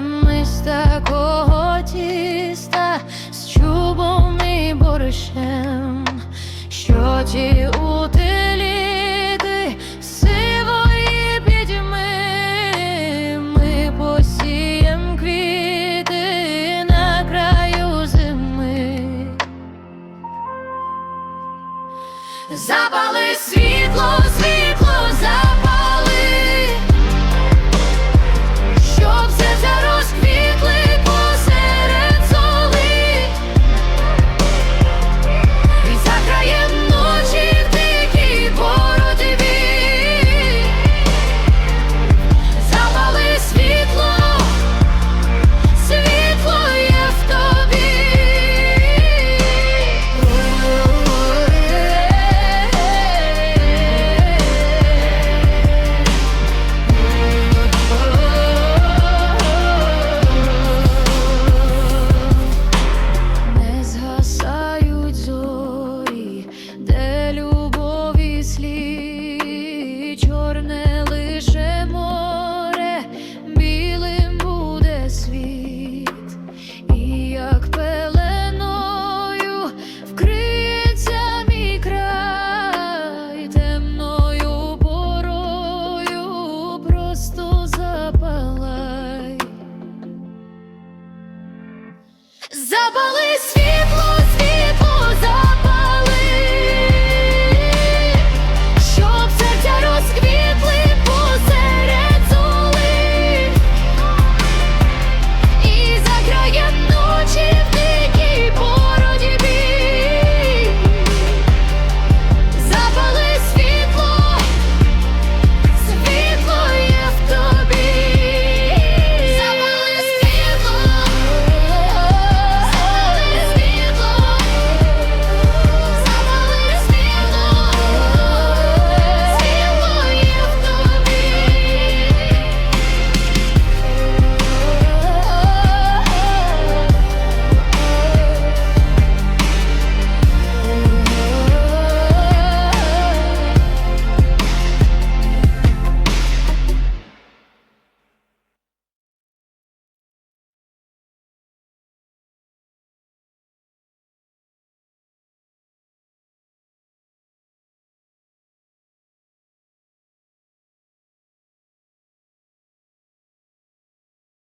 ми з такого тіста, з чубом і борщем, що ті утиліти сивої підьми, ми посієм квіти на краю зими, запали світло. запали світло.